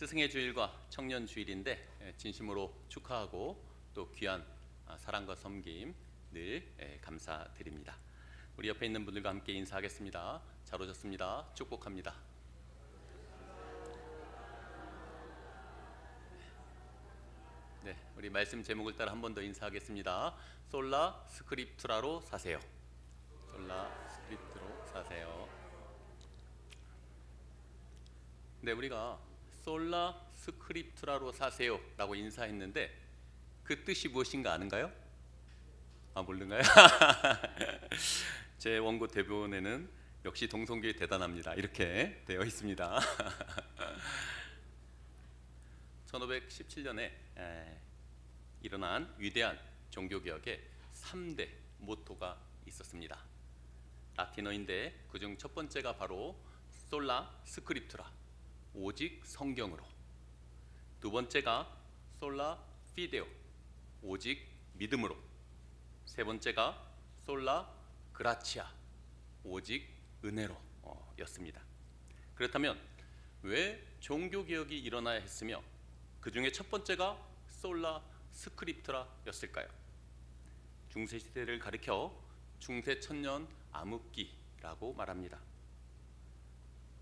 스승의 주일과 청년 주일인데 예, 진심으로 축하하고 또 귀한 아, 사랑과 섬김 늘 예, 감사드립니다. 우리 옆에 있는 분들과 함께 인사하겠습니다. 잘 오셨습니다. 축복합니다. 네, 우리 말씀 제목을 따라 한 번 더 인사하겠습니다. 솔라 스크립투라로 사세요. 솔라 스크립트로 사세요. 네, 우리가 솔라 스크립트라로 사세요 라고 인사했는데 그 뜻이 무엇인가 아는가요? 아 모르는가요? 제 원고 대본에는 역시 동성교회 대단합니다 이렇게 되어 있습니다. 1517년에 일어난 위대한 종교개혁의 3대 모토가 있었습니다. 라틴어인데 그중 첫 번째가 바로 솔라 스크립투라 오직 성경으로 두 번째가 솔라 피데오 오직 믿음으로 세 번째가 솔라 그라치아 오직 은혜로 어, 였습니다. 그렇다면 왜 종교 개혁이 일어나야 했으며 그 중에 첫 번째가 솔라 스크립트라였을까요? 중세 시대를 가리켜 중세 천년 암흑기라고 말합니다.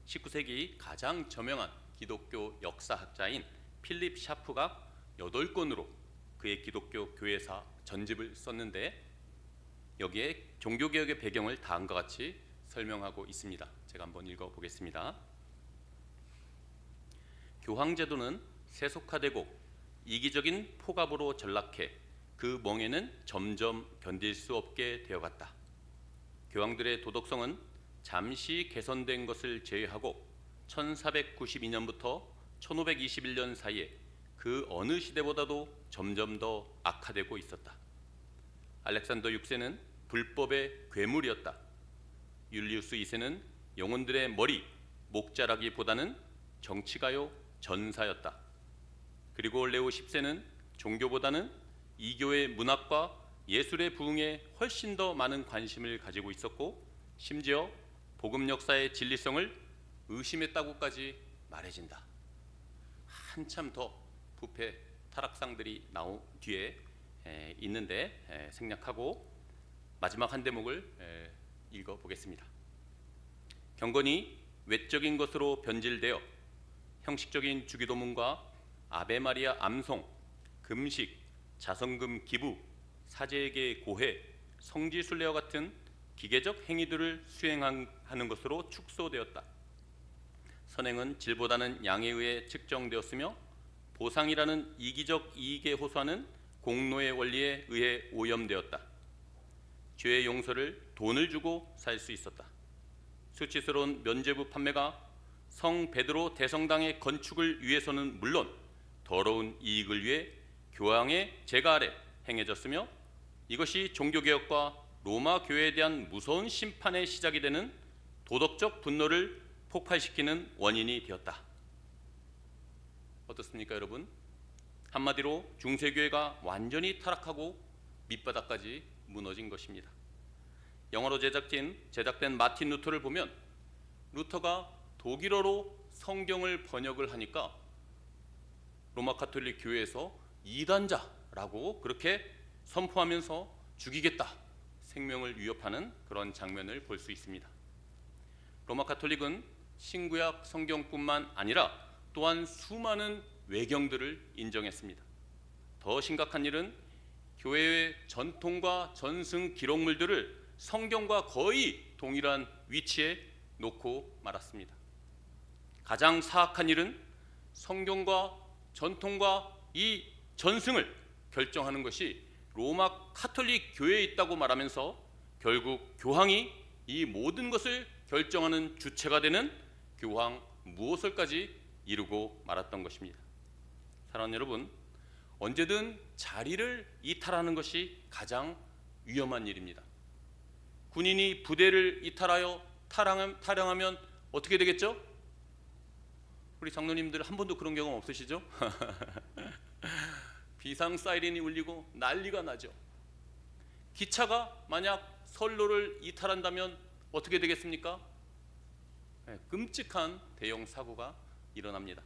19세기 가장 저명한 기독교 역사학자인 필립 샤프가 8권으로 그의 기독교 교회사 전집을 썼는데 여기에 종교 개혁의 배경을 다음과 같이 설명하고 있습니다. 제가 한번 읽어 보겠습니다. 교황 제도는 세속화되고 이기적인 포갑으로 전락해 그 멍에는 점점 견딜 수 없게 되어갔다. 교황들의 도덕성은 잠시 개선된 것을 제외하고 1492년부터 1521년 사이에 그 어느 시대보다도 점점 더 악화되고 있었다. 알렉산더 6세는 불법의 괴물이었다. 율리우스 2세는 영혼들의 머리, 목자라기보다는 정치가요 전사였다. 그리고 레오 10세는 종교보다는 이교의 문학과 예술의 부흥에 훨씬 더 많은 관심을 가지고 있었고 심지어 복음 역사의 진리성을 의심했다고까지 말해진다. 한참 더 부패 타락상들이 나온 뒤에 에, 있는데 에, 생략하고 마지막 한 대목을 에, 읽어 보겠습니다. 경건이 외적인 것으로 변질되어 형식적인 주기도문과 아베 마리아 암송, 금식, 자성금 기부, 사제에게 고해, 성지 순례와 같은 기계적 행위들을 수행하는 것으로 축소되었다. 선행은 질보다는 양에 의해 측정되었으며 보상이라는 이기적 이익에 호소하는 공로의 원리에 의해 오염되었다. 죄의 용서를 돈을 주고 살 수 있었다. 수치스러운 면죄부 판매가 성 베드로 대성당의 건축을 위해서는 물론 더러운 이익을 위해 교황의 제가 아래 행해졌으며 이것이 종교개혁과 로마 교회에 대한 무서운 심판의 시작이 되는 도덕적 분노를 폭발시키는 원인이 되었다. 어떻습니까, 여러분? 한마디로 중세교회가 완전히 타락하고 밑바닥까지 무너진 것입니다. 영어로 제작진 제작된 마틴 루터를 보면 루터가 독일어로 성경을 번역을 하니까 로마 카톨릭 교회에서 이단자라고 그렇게 선포하면서 죽이겠다 생명을 위협하는 그런 장면을 볼 수 있습니다. 로마 카톨릭은 신구약 성경뿐만 아니라 또한 수많은 외경들을 인정했습니다. 더 심각한 일은 교회의 전통과 전승 기록물들을 성경과 거의 동일한 위치에 놓고 말았습니다. 가장 사악한 일은 성경과 전통과 이 전승을 결정하는 것이 로마 카톨릭 교회에 있다고 말하면서 결국 교황이 이 모든 것을 결정하는 주체가 되는 교황 무엇을까지 이루고 말았던 것입니다. 사랑하는 여러분, 언제든 자리를 이탈하는 것이 가장 위험한 일입니다. 군인이 부대를 이탈하여 타령하면 어떻게 되겠죠? 우리 장로님들 한 번도 그런 경험 없으시죠? 비상 사이렌이 울리고 난리가 나죠. 기차가 만약 선로를 이탈한다면 어떻게 되겠습니까? 네, 끔찍한 대형 사고가 일어납니다.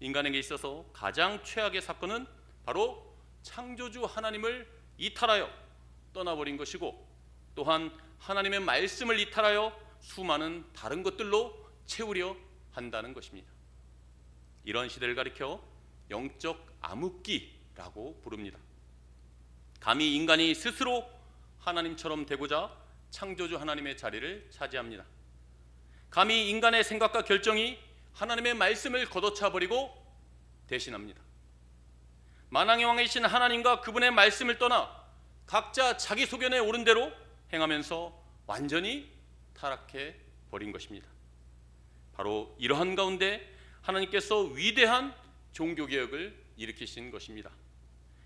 인간에게 있어서 가장 최악의 사건은 바로 창조주 하나님을 이탈하여 떠나버린 것이고 또한 하나님의 말씀을 이탈하여 수많은 다른 것들로 채우려 한다는 것입니다. 이런 시대를 가리켜 영적 암흑기라고 부릅니다. 감히 인간이 스스로 하나님처럼 되고자 창조주 하나님의 자리를 차지합니다. 감히 인간의 생각과 결정이 하나님의 말씀을 걷어차 버리고 대신합니다. 만왕의 왕이신 하나님과 그분의 말씀을 떠나 각자 자기 소견에 오른 대로 행하면서 완전히 타락해 버린 것입니다. 바로 이러한 가운데 하나님께서 위대한 종교 개혁을 일으키신 것입니다.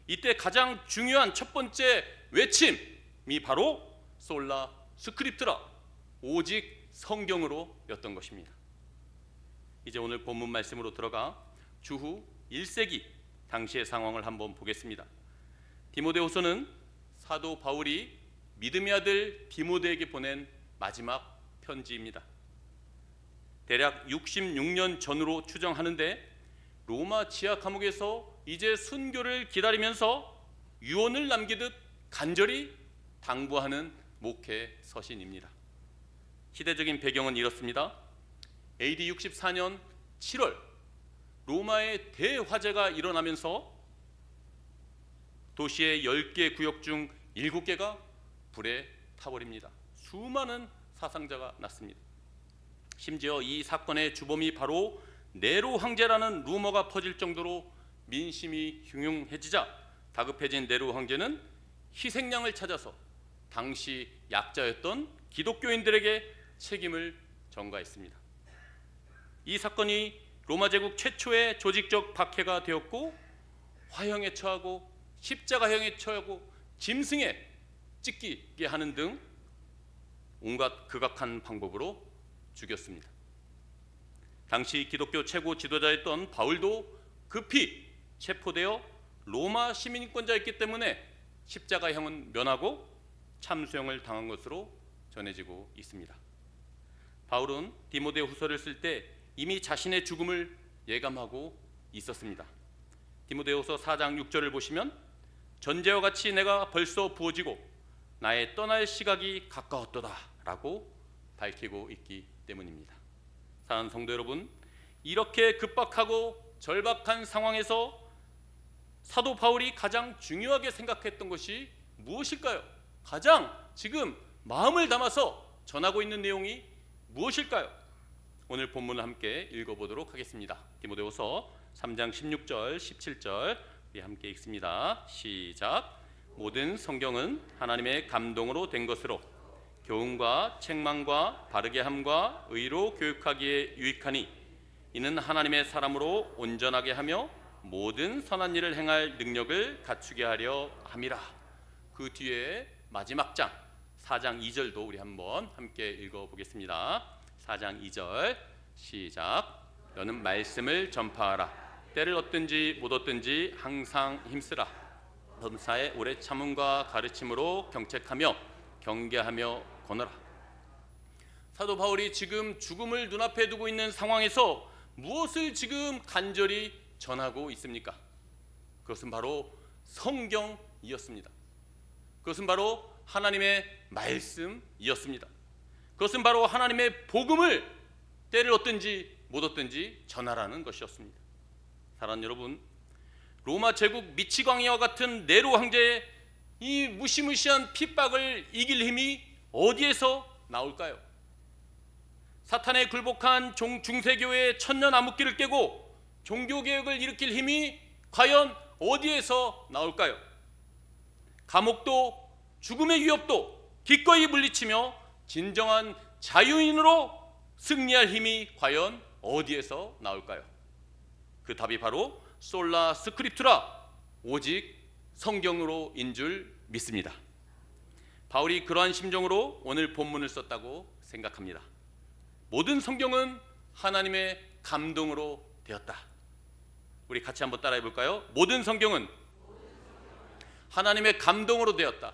이때 가장 중요한 첫 번째 외침이 바로 솔라 스크립트라 오직 성경으로였던 것입니다. 이제 오늘 본문 말씀으로 들어가 주후 1세기 당시의 상황을 한번 보겠습니다. 디모데후서는 사도 바울이 믿음의 아들 디모데에게 보낸 마지막 편지입니다. 대략 66년 전으로 추정하는데 로마 지하 감옥에서 이제 순교를 기다리면서 유언을 남기듯 간절히 당부하는 목회 서신입니다. 시대적인 배경은 이렇습니다. AD 64년 7월 로마의 대화재가 일어나면서 도시의 10개 구역 중 7개가 불에 타버립니다. 수많은 사상자가 났습니다. 심지어 이 사건의 주범이 바로 네로 황제라는 루머가 퍼질 정도로 민심이 흉흉해지자 다급해진 네로 황제는 희생양을 찾아서 당시 약자였던 기독교인들에게 책임을 전가했습니다. 이 사건이 로마 제국 최초의 조직적 박해가 되었고 화형에 처하고 십자가형에 처하고 짐승에 찢기게 하는 등 온갖 극악한 방법으로 죽였습니다. 당시 기독교 최고 지도자였던 바울도 급히 체포되어 로마 시민권자였기 때문에 십자가형은 면하고 참수형을 당한 것으로 전해지고 있습니다. 바울은 디모데 후서를 쓸 때 이미 자신의 죽음을 예감하고 있었습니다. 디모데후서 4장 6절을 보시면 전제와 같이 내가 벌써 부어지고 나의 떠날 시각이 가까웠도다라고 밝히고 있기 때문입니다. 사랑하는 성도 여러분, 이렇게 급박하고 절박한 상황에서 사도 바울이 가장 중요하게 생각했던 것이 무엇일까요? 가장 지금 마음을 담아서 전하고 있는 내용이 무엇일까요? 오늘 본문을 함께 읽어보도록 하겠습니다. 디모데후서 3장 16절, 17절 우리 함께 읽습니다. 시작. 모든 성경은 하나님의 감동으로 된 것으로 교훈과 책망과 바르게 함과 의로 교육하기에 유익하니 이는 하나님의 사람으로 온전하게 하며 모든 선한 일을 행할 능력을 갖추게 하려 함이라. 그 뒤에 마지막 장 4장 2절도 우리 한번 함께 읽어 보겠습니다. 4장 2절 시작. 너는 말씀을 전파하라. 때를 얻든지 못 얻든지 항상 힘쓰라. 범사에 오래 참음과 가르침으로 경책하며 경계하며 권하라. 사도 바울이 지금 죽음을 눈앞에 두고 있는 상황에서 무엇을 지금 간절히 전하고 있습니까? 그것은 바로 성경이었습니다. 그것은 바로 하나님의 말씀이었습니다. 그것은 바로 하나님의 복음을 때를 얻든지 못 얻든지 전하라는 것이었습니다. 사랑하는 여러분, 로마 제국 미치광이와 같은 네로 황제의 이 무시무시한 핍박을 이길 힘이 어디에서 나올까요? 사탄에 굴복한 종, 중세교회의 천년 암흑기를 깨고 종교 개혁을 일으킬 힘이 과연 어디에서 나올까요? 감옥도 죽음의 위협도 기꺼이 물리치며 진정한 자유인으로 승리할 힘이 과연 어디에서 나올까요? 그 답이 바로 솔라 스크립트라 오직 성경으로인 줄 믿습니다. 바울이 그러한 심정으로 오늘 본문을 썼다고 생각합니다. 모든 성경은 하나님의 감동으로 되었다. 우리 같이 한번 따라해 볼까요? 모든 성경은 하나님의 감동으로 되었다.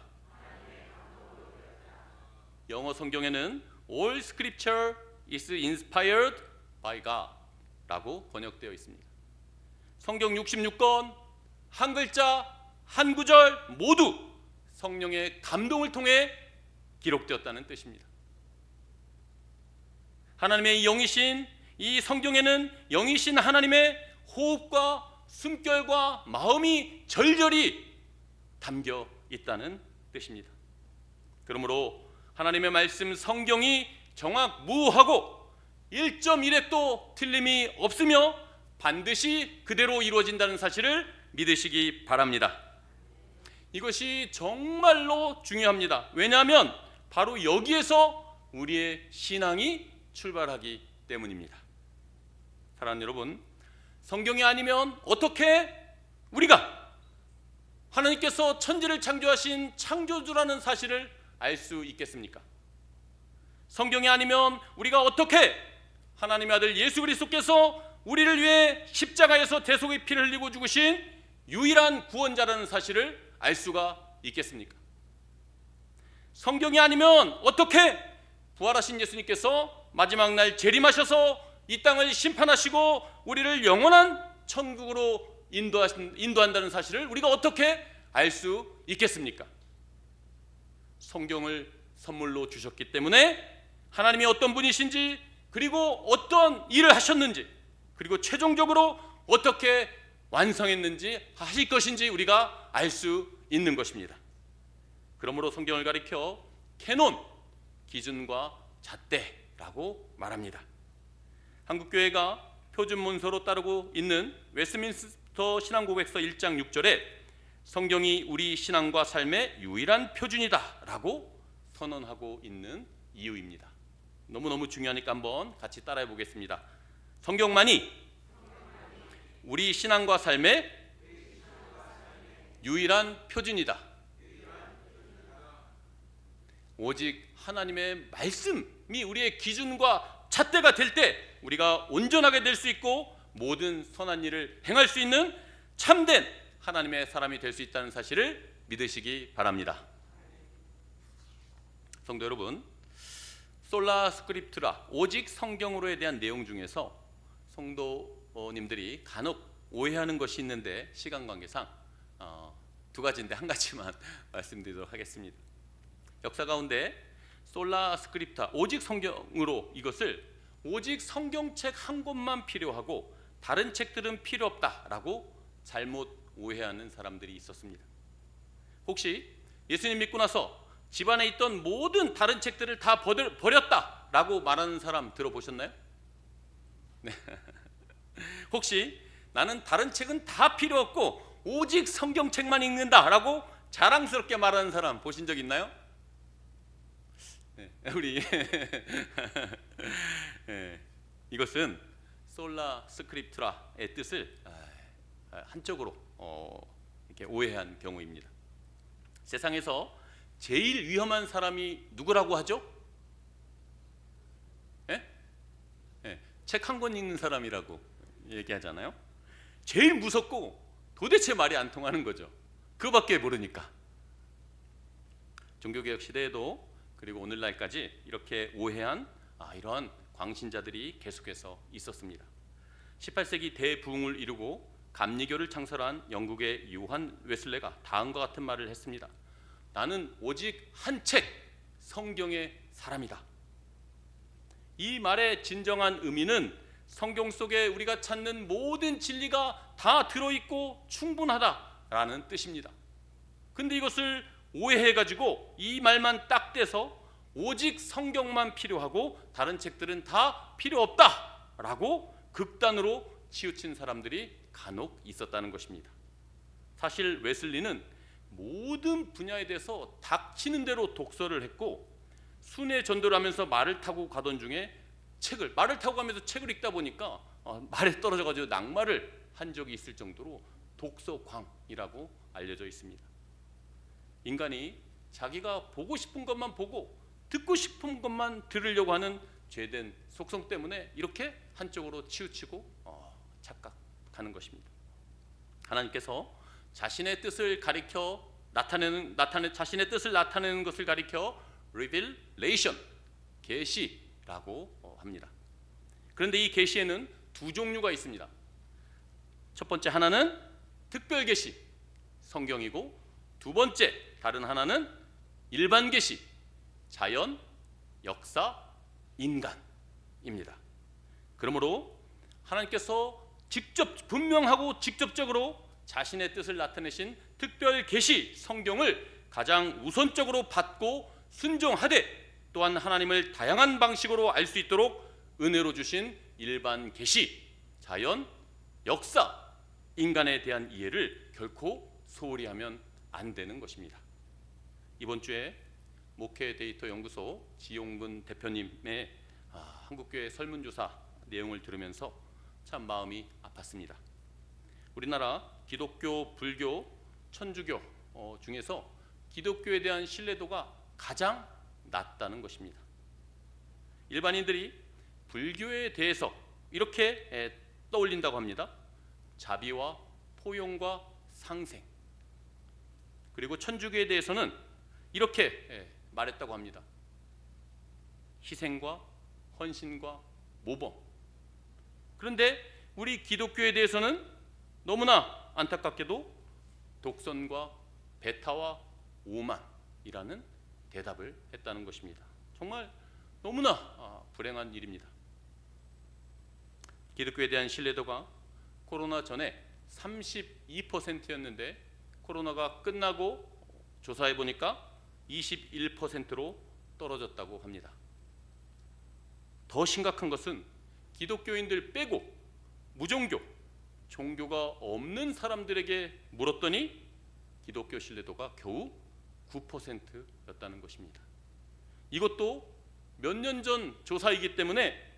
영어 성경에는 all scripture is inspired by God라고 번역되어 있습니다. 성경 66권 한 글자 한 구절 모두 성령의 감동을 통해 기록되었다는 뜻입니다. 하나님의 영이신 이 성경에는 영이신 하나님의 호흡과 숨결과 마음이 절절히 담겨 있다는 뜻입니다. 그러므로 하나님의 말씀 성경이 정확 무하고 1.1획도 틀림이 없으며 반드시 그대로 이루어진다는 사실을 믿으시기 바랍니다. 이것이 정말로 중요합니다. 왜냐하면 바로 여기에서 우리의 신앙이 출발하기 때문입니다. 사랑하는 여러분, 성경이 아니면 어떻게 우리가 하나님께서 천지를 창조하신 창조주라는 사실을 알 수 있겠습니까? 성경이 아니면 우리가 어떻게 하나님의 아들 예수 그리스도께서 우리를 위해 십자가에서 대속의 피를 흘리고 죽으신 유일한 구원자라는 사실을 알 수가 있겠습니까? 성경이 아니면 어떻게 부활하신 예수님께서 마지막 날 재림하셔서 이 땅을 심판하시고 우리를 영원한 천국으로 인도하신, 인도한다는 사실을 우리가 어떻게 알 수 있겠습니까? 성경을 선물로 주셨기 때문에 하나님이 어떤 분이신지 그리고 어떤 일을 하셨는지 그리고 최종적으로 어떻게 완성했는지 하실 것인지 우리가 알 수 있는 것입니다. 그러므로 성경을 가리켜 캐논 기준과 잣대라고 말합니다. 한국 교회가 표준 문서로 따르고 있는 웨스민스터 신앙고백서 1장 6절에 성경이 우리 신앙과 삶의 유일한 표준이다라고 선언하고 있는 이유입니다. 너무너무 중요하니까 한번 같이 따라해 보겠습니다. 성경만이 우리 신앙과 삶의 유일한 표준이다. 오직 하나님의 말씀이 우리의 기준과 잣대가 될 때 우리가 온전하게 될 수 있고 모든 선한 일을 행할 수 있는 참된 하나님의 사람이 될 수 있다는 사실을 믿으시기 바랍니다. 성도 여러분, 솔라 스크립트라 오직 성경으로에 대한 내용 중에서 성도 님들이 간혹 오해하는 것이 있는데 시간 관계상 어, 두 가지인데 한 가지만 말씀드리도록 하겠습니다. 역사 가운데 솔라 스크립타 오직 성경으로 이것을 오직 성경책 한 권만 필요하고 다른 책들은 필요 없다라고 잘못 오해하는 사람들이 있었습니다. 혹시 예수님 믿고 나서 집안에 있던 모든 다른 책들을 다 버렸다라고 말하는 사람 들어보셨나요? 네. 혹시 나는 다른 책은 다 필요 없고 오직 성경책만 읽는다라고 자랑스럽게 말하는 사람 보신 적 있나요? 네, 우리 네, 이것은 솔라 스크립트라의 뜻을 아, 한쪽으로 어, 이렇게 오해한 경우입니다. 세상에서 제일 위험한 사람이 누구라고 하죠? 예? 예, 책한 권 읽는 사람이라고 얘기하잖아요. 제일 무섭고 도대체 말이 안 통하는 거죠. 그밖에 모르니까. 종교개혁 시대에도 그리고 오늘날까지 이렇게 오해한 아, 이러한 광신자들이 계속해서 있었습니다. 18세기 대부흥을 이루고 감리교를 창설한 영국의 요한 웨슬레가 다음과 같은 말을 했습니다. 나는 오직 한 책 성경의 사람이다. 이 말의 진정한 의미는 성경 속에 우리가 찾는 모든 진리가 다 들어있고 충분하다라는 뜻입니다. 근데 이것을 오해해 가지고 이 말만 딱 떼서 오직 성경만 필요하고 다른 책들은 다 필요 없다라고 극단으로 치우친 사람들이 간혹 있었다는 것입니다. 사실 웨슬리는 모든 분야에 대해서 닥치는 대로 독서를 했고 순회 전도를 하면서 말을 타고 가던 중에 책을 말을 타고 가면서 책을 읽다 보니까 어, 말에 떨어져 가지고 낙마를 한 적이 있을 정도로 독서광이라고 알려져 있습니다. 인간이 자기가 보고 싶은 것만 보고 듣고 싶은 것만 들으려고 하는 죄된 속성 때문에 이렇게 한쪽으로 치우치고 어, 착각하는 것입니다. 하나님께서 자신의 뜻을 가리켜 나타내는 나타내 자신의 뜻을 나타내는 것을 가리켜 revelation 계시라고 어, 합니다. 그런데 이 계시에는 두 종류가 있습니다. 첫 번째 하나는 특별 계시 성경이고 두 번째 다른 하나는 일반 계시 자연, 역사, 인간입니다. 그러므로 하나님께서 직접 분명하고 직접적으로 자신의 뜻을 나타내신 특별 계시 성경을 가장 우선적으로 받고 순종하되 또한 하나님을 다양한 방식으로 알 수 있도록 은혜로 주신 일반 계시, 자연, 역사, 인간에 대한 이해를 결코 소홀히 하면 안 되는 것입니다. 이번 주에 목회 데이터 연구소 지용근 대표님의 아, 한국교회 설문조사 내용을 들으면서 참 마음이 아팠습니다. 우리나라 기독교, 불교, 천주교 어, 중에서 기독교에 대한 신뢰도가 가장 낮다는 것입니다. 일반인들이 불교에 대해서 이렇게 에, 떠올린다고 합니다. 자비와 포용과 상생. 그리고 천주교에 대해서는 이렇게 에, 말했다고 합니다. 희생과 헌신과 모범. 그런데 우리 기독교에 대해서는 너무나 안타깝게도 독선과 배타와 오만이라는 대답을 했다는 것입니다. 정말 너무나 아, 불행한 일입니다. 기독교에 대한 신뢰도가 코로나 전에 32%였는데 코로나가 끝나고 조사해 보니까 21%로 떨어졌다고 합니다. 더 심각한 것은 기독교인들 빼고 무종교, 종교가 없는 사람들에게 물었더니 기독교 신뢰도가 겨우 9%였다는 것입니다. 이것도 몇 년 전 조사이기 때문에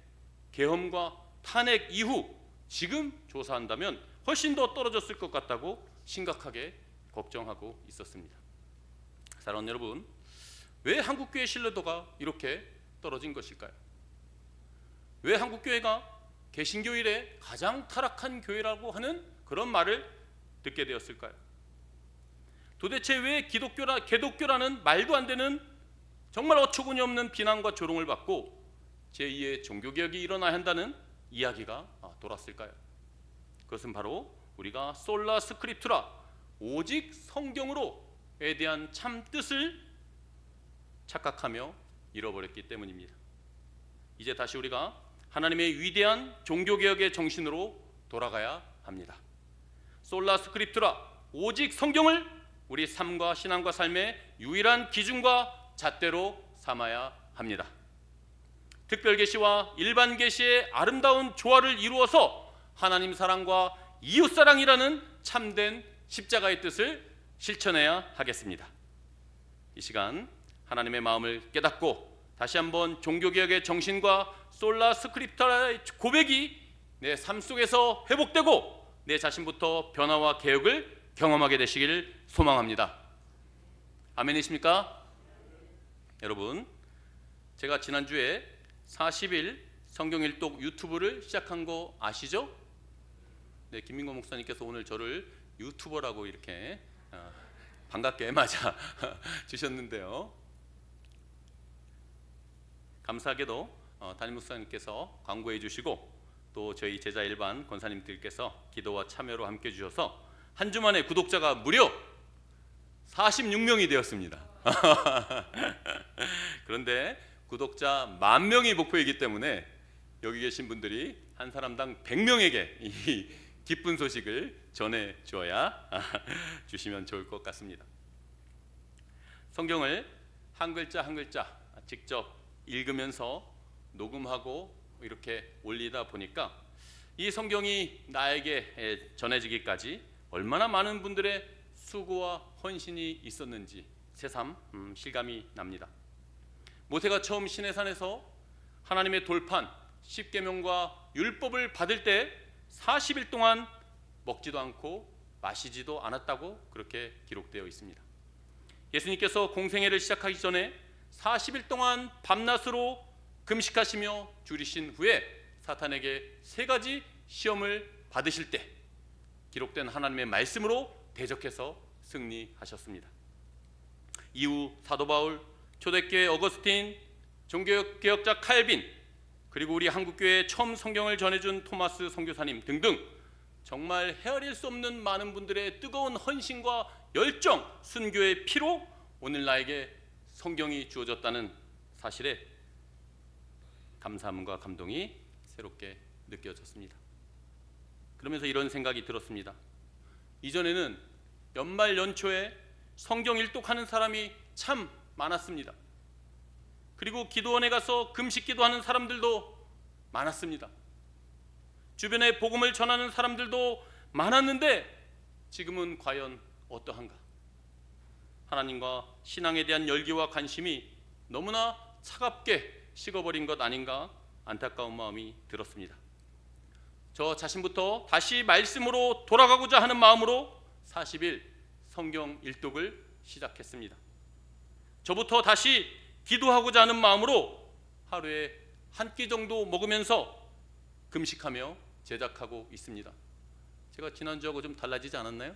계엄과 탄핵 이후 지금 조사한다면 훨씬 더 떨어졌을 것 같다고 심각하게 걱정하고 있었습니다. 사랑하는 여러분, 왜 한국 교회 신뢰도가 이렇게 떨어진 것일까요? 왜 한국 교회가 개신교 일에 가장 타락한 교회라고 하는 그런 말을 듣게 되었을까요? 도대체 왜 기독교라 개독교라는 말도 안 되는 정말 어처구니 없는 비난과 조롱을 받고 제2의 종교개혁이 일어나야 한다는 이야기가 아, 돌았을까요? 그것은 바로 우리가 솔라 스크립투라 오직 성경으로에 대한 참 뜻을 착각하며 잃어버렸기 때문입니다. 이제 다시 우리가 하나님의 위대한 종교개혁의 정신으로 돌아가야 합니다. 솔라 스크립투라 오직 성경을 우리 삶과 신앙과 삶의 유일한 기준과 잣대로 삼아야 합니다. 특별 계시와 일반 계시의 아름다운 조화를 이루어서 하나님 사랑과 이웃 사랑이라는 참된 십자가의 뜻을 실천해야 하겠습니다. 이 시간 하나님의 마음을 깨닫고 다시 한번 종교 개혁의 정신과 솔라 스크립타의 고백이 내 삶 속에서 회복되고 내 자신부터 변화와 개혁을 경험하게 되시길 소망합니다. 아멘이십니까? 여러분, 제가 지난주에 40일 성경 일독 유튜브를 시작한 거 아시죠? 네, 김민고 목사님께서 오늘 저를 유튜버라고 이렇게 어, 반갑게 맞아 주셨는데요. 감사하게도 어, 담임 목사님께서 광고해 주시고 또 저희 제자 일반 권사님들께서 기도와 참여로 함께 주셔서 한 주 만에 구독자가 무려 46명이 되었습니다. 그런데 구독자 만 명이 목표이기 때문에 여기 계신 분들이 한 사람당 100명에게 이 기쁜 소식을 전해 주어야 주시면 좋을 것 같습니다. 성경을 한 글자 한 글자 직접 읽으면서 녹음하고 이렇게 올리다 보니까 이 성경이 나에게 전해지기까지 얼마나 많은 분들의 수고와 헌신이 있었는지 새삼 음, 실감이 납니다. 모세가 처음 시내산에서 하나님의 돌판 십계명과 율법을 받을 때 40일 동안 먹지도 않고 마시지도 않았다고 그렇게 기록되어 있습니다. 예수님께서 공생애를 시작하기 전에 40일 동안 밤낮으로 금식하시며 줄이신 후에 사탄에게 세 가지 시험을 받으실 때 기록된 하나님의 말씀으로 대적해서 승리하셨습니다. 이후 사도 바울, 초대교회 어거스틴, 종교개혁자 칼빈, 그리고 우리 한국교회 처음 성경을 전해준 토마스 선교사님 등등 정말 헤아릴 수 없는 많은 분들의 뜨거운 헌신과 열정, 순교의 피로 오늘 나에게 성경이 주어졌다는 사실에 감사함과 감동이 새롭게 느껴졌습니다. 그러면서 이런 생각이 들었습니다. 이전에는 연말 연초에 성경 일독하는 사람이 참 많았습니다. 그리고 기도원에 가서 금식 기도하는 사람들도 많았습니다. 주변에 복음을 전하는 사람들도 많았는데 지금은 과연 어떠한가? 하나님과 신앙에 대한 열기와 관심이 너무나 차갑게 식어버린 것 아닌가 안타까운 마음이 들었습니다. 저 자신부터 다시 말씀으로 돌아가고자 하는 마음으로 40일 성경 일독을 시작했습니다. 저부터 다시 기도하고자 하는 마음으로 하루에 한 끼 정도 먹으면서 금식하며 제작하고 있습니다. 제가 지난주하고 좀 달라지지 않았나요?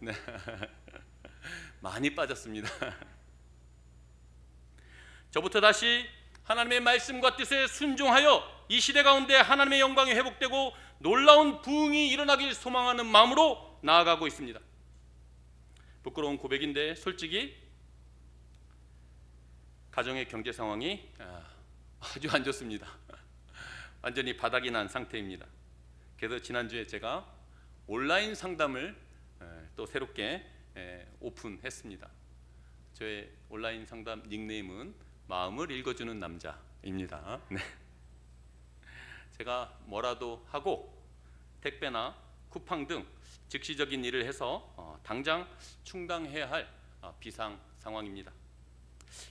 네. 많이 빠졌습니다. 저부터 다시 하나님의 말씀과 뜻에 순종하여 이 시대 가운데 하나님의 영광이 회복되고 놀라운 부흥이 일어나길 소망하는 마음으로 나아가고 있습니다. 부끄러운 고백인데 솔직히 가정의 경제 상황이 아, 아주 안 좋습니다. 완전히 바닥이 난 상태입니다. 그래서 지난주에 제가 온라인 상담을 에, 또 새롭게 에, 오픈했습니다. 저의 온라인 상담 닉네임은 마음을 읽어주는 남자입니다. 네. 제가 뭐라도 하고 택배나 쿠팡 등 즉시적인 일을 해서 어, 당장 충당해야 할 어, 비상 상황입니다.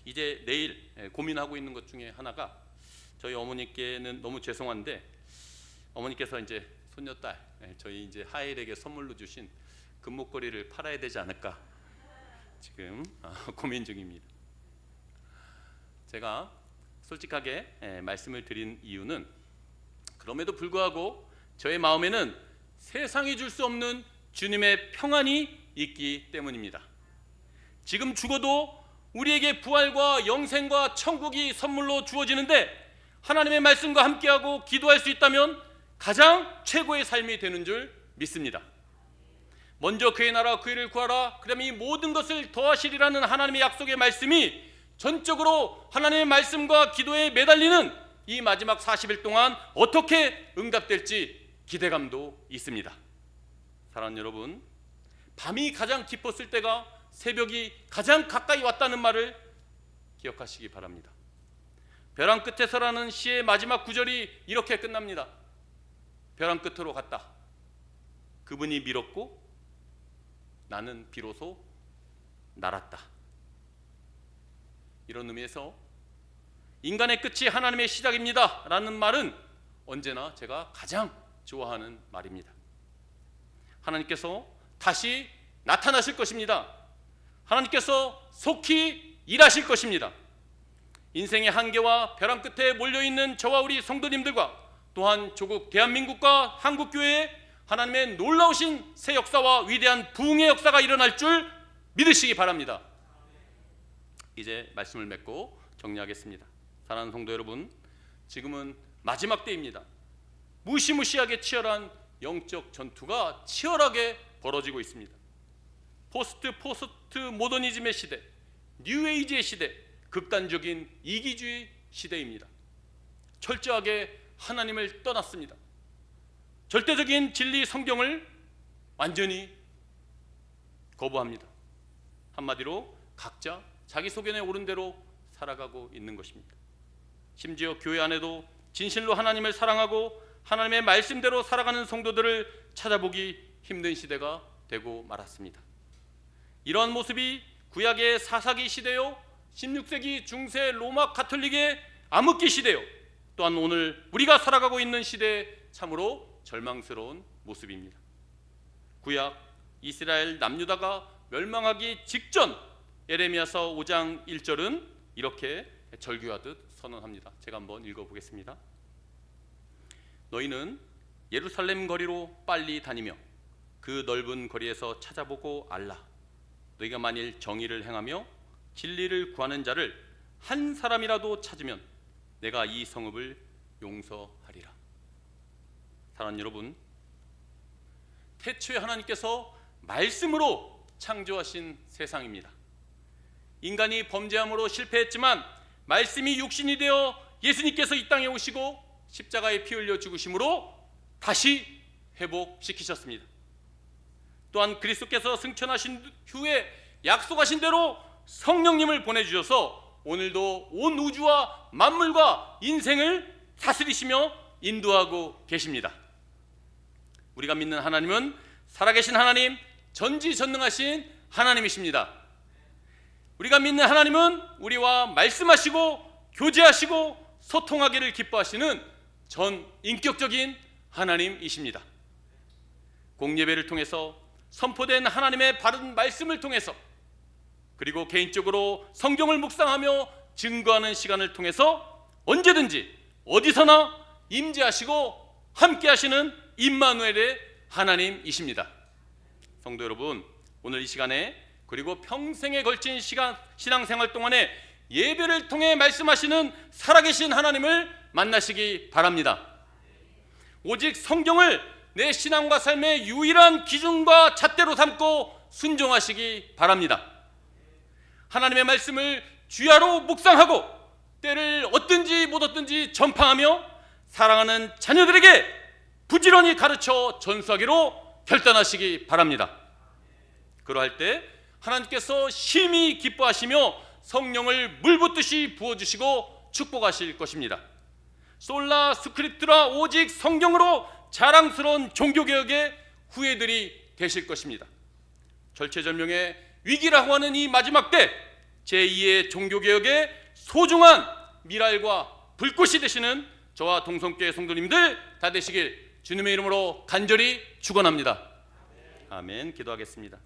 이제 내일 에, 고민하고 있는 것 중에 하나가 저희 어머니께는 너무 죄송한데 어머니께서 이제 손녀딸 에, 저희 이제 하일에게 선물로 주신 금목걸이를 팔아야 되지 않을까 지금 어, 고민 중입니다. 제가 솔직하게 에, 말씀을 드린 이유는 그럼에도 불구하고 저의 마음에는 세상이 줄 수 없는 주님의 평안이 있기 때문입니다. 지금 죽어도 우리에게 부활과 영생과 천국이 선물로 주어지는데 하나님의 말씀과 함께하고 기도할 수 있다면 가장 최고의 삶이 되는 줄 믿습니다. 먼저 그의 나라 그 일을 구하라 그러면 이 모든 것을 더하시리라는 하나님의 약속의 말씀이 전적으로 하나님의 말씀과 기도에 매달리는 이 마지막 40일 동안 어떻게 응답될지 기대감도 있습니다. 사랑하는 여러분, 밤이 가장 깊었을 때가 새벽이 가장 가까이 왔다는 말을 기억하시기 바랍니다. 벼랑 끝에서라는 시의 마지막 구절이 이렇게 끝납니다. 벼랑 끝으로 갔다. 그분이 밀었고 나는 비로소 날았다. 이런 의미에서 인간의 끝이 하나님의 시작입니다. 라는 말은 언제나 제가 가장 좋아하는 말입니다. 하나님께서 다시 나타나실 것입니다. 하나님께서 속히 일하실 것입니다. 인생의 한계와 벼랑 끝에 몰려 있는 저와 우리 성도님들과 또한 조국 대한민국과 한국 교회에 하나님의 놀라우신 새 역사와 위대한 부흥의 역사가 일어날 줄 믿으시기 바랍니다. 이제 말씀을 맺고 정리하겠습니다. 사랑하는 성도 여러분, 지금은 마지막 때입니다. 무시무시하게 치열한 영적 전투가 치열하게 벌어지고 있습니다. 포스트 포스트 모더니즘의 시대, 뉴에이지의 시대, 극단적인 이기주의 시대입니다. 철저하게 하나님을 떠났습니다. 절대적인 진리 성경을 완전히 거부합니다. 한마디로 각자 자기 소견에 오른 대로 살아가고 있는 것입니다. 심지어 교회 안에도 진실로 하나님을 사랑하고 하나님의 말씀대로 살아가는 성도들을 찾아보기 힘든 시대가 되고 말았습니다. 이러한 모습이 구약의 사사기 시대요, 16세기 중세 로마 가톨릭의 암흑기 시대요, 또한 오늘 우리가 살아가고 있는 시대에 참으로 절망스러운 모습입니다. 구약 이스라엘 남유다가 멸망하기 직전 예레미야서 5장 1절은 이렇게 절규하듯 선언합니다. 제가 한번 읽어보겠습니다. 너희는 예루살렘 거리로 빨리 다니며 그 넓은 거리에서 찾아보고 알라. 너희가 만일 정의를 행하며 진리를 구하는 자를 한 사람이라도 찾으면 내가 이 성읍을 용서하리라. 사랑하는 여러분, 태초에 하나님께서 말씀으로 창조하신 세상입니다. 인간이 범죄함으로 실패했지만 말씀이 육신이 되어 예수님께서 이 땅에 오시고 십자가에 피 흘려 죽으심으로 다시 회복시키셨습니다. 또한 그리스도께서 승천하신 후에 약속하신 대로 성령님을 보내주셔서 오늘도 온 우주와 만물과 인생을 다스리시며 인도하고 계십니다. 우리가 믿는 하나님은 살아계신 하나님, 전지전능하신 하나님이십니다. 우리가 믿는 하나님은 우리와 말씀하시고 교제하시고 소통하기를 기뻐하시는 전 인격적인 하나님이십니다. 공예배를 통해서 선포된 하나님의 바른 말씀을 통해서 그리고 개인적으로 성경을 묵상하며 증거하는 시간을 통해서 언제든지 어디서나 임재하시고 함께 하시는 임마누엘의 하나님이십니다. 성도 여러분, 오늘 이 시간에 그리고 평생에 걸친 시간 신앙생활 동안에 예배를 통해 말씀하시는 살아계신 하나님을 만나시기 바랍니다. 오직 성경을 내 신앙과 삶의 유일한 기준과 잣대로 삼고 순종하시기 바랍니다. 하나님의 말씀을 주야로 묵상하고 때를 얻든지 못 얻든지 전파하며 사랑하는 자녀들에게 부지런히 가르쳐 전수하기로 결단하시기 바랍니다. 그러할 때 하나님께서 심히 기뻐하시며 성령을 물붓듯이 부어주시고 축복하실 것입니다. 솔라 스크립트라 오직 성경으로 자랑스러운 종교개혁의 후예들이 되실 것입니다. 절체절명의 위기라고 하는 이 마지막 때 제2의 종교개혁의 소중한 미랄과 불꽃이 되시는 저와 동성교회 성도님들 다 되시길 주님의 이름으로 간절히 축원합니다. 아멘. 기도하겠습니다.